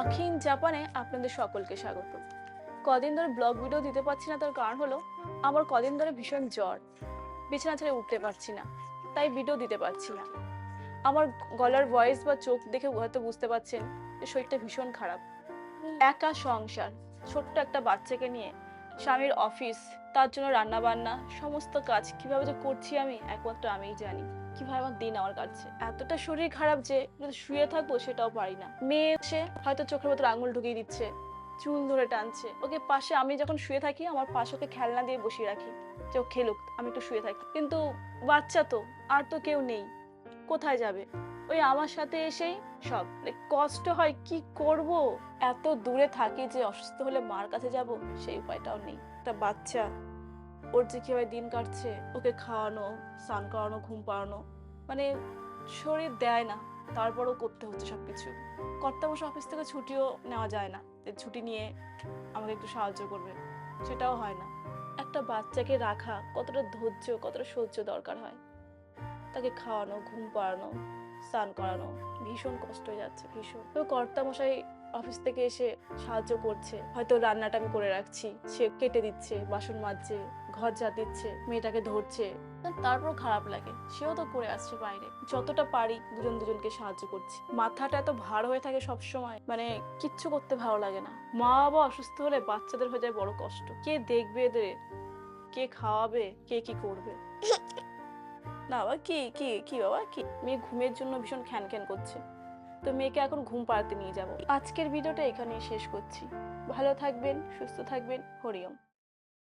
আখিন জাপানে আপনাদের সকলকে স্বাগত। কদিন ধরে ব্লগ ভিডিও দিতে পারছি না তার কারণ হলো আমার কদিন ধরে ভীষণ জ্বর। বিছানা ছেড়ে উঠতে পারছি না তাই ভিডিও দিতে পারছি না। আমার গলার ভয়েস বা চোখ দেখে হয়তো বুঝতে পারছেন যে শরীরটা ভীষণ খারাপ। একা সংসার ছোট্ট একটা বাচ্চাকে নিয়ে স্বামীর অফিস, তার জন্য রান্না বান্না সমস্ত কাজ, কীভাবে যে করছি আমি, একমাত্র আমিই জানি। কীভাবে আমার দিন আমার কাটছে। এতটা শরীর খারাপ যে শুয়ে থাকব সেটাও পারি না। মেয়ে এসে হয়তো চোখের ভেতর আঙুল ঢুকিয়ে দিচ্ছে, চুল ধরে টানছে। ওকে পাশে আমি যখন শুয়ে থাকি, আমার পাশে ওকে খেলনা দিয়ে বসিয়ে রাখি যে ও খেলুক, আমি একটু শুয়ে থাকি। কিন্তু বাচ্চা তো, আর তো কেউ নেই। কোথায় যাবে? ওই আমার সাথে এসেই সব। মানে কষ্ট হয়, কি করব? এত দূরে থাকি যে অসুস্থ হলে মার কাছে যাব, সেই উপায়টাও নেই। একটা বাচ্চা, ওর যে কীভাবে দিন কাটছে, ওকে খাওয়ানো, স্নান করানো, ঘুম পাড়ানো মানে শরীর দেয় না। তারপরও করতে হচ্ছে সবকিছু। কর্তামশা অফিস থেকে ছুটিও নেওয়া যায় না। যে ছুটি নিয়ে আমাকে একটু সাহায্য করবে, সেটাও হয় না। একটা বাচ্চাকে রাখা কতটা ধৈর্য, কতটা সহ্য দরকার হয়। তাকে খাওয়ানো, ঘুম পাড়ানো, স্নান করানো, ভীষণ কষ্ট হয়ে যাচ্ছে, ভীষণ। তো কর্তামশাই অফিস থেকে এসে সাহায্য করছে। হয়তো রান্নাটা আমি করে রাখছি, সে কেটে দিচ্ছে, বাসন মাজছে, ঘর ঝাড় দিচ্ছে, মেয়েটাকে ধরছে। তারপর খারাপ লাগে, সেও তো করে আসছে বাইরে। যতটা পারি দুজন দুজনকে সাহায্য করছি। মাথাটা এত ভার হয়ে থাকে সব সময় মানে কিচ্ছু করতে ভালো লাগে না। মা বাবা অসুস্থ হলে বাচ্চাদের হয়ে যায় বড় কষ্ট। কে দেখবে এদের? কে খাওয়াবে? কে কি করবে? না বাবা, কি কি কি বাবা, কি? মেয়ে ঘুমের জন্য ভীষণ খ্যান খ্যান করছে। তো মেয়েকে এখন ঘুম পাড়াতে নিয়ে যাব। আজকের ভিডিওটা এখানেই শেষ করছি। ভালো থাকবেন, সুস্থ থাকবেন। হরিওম।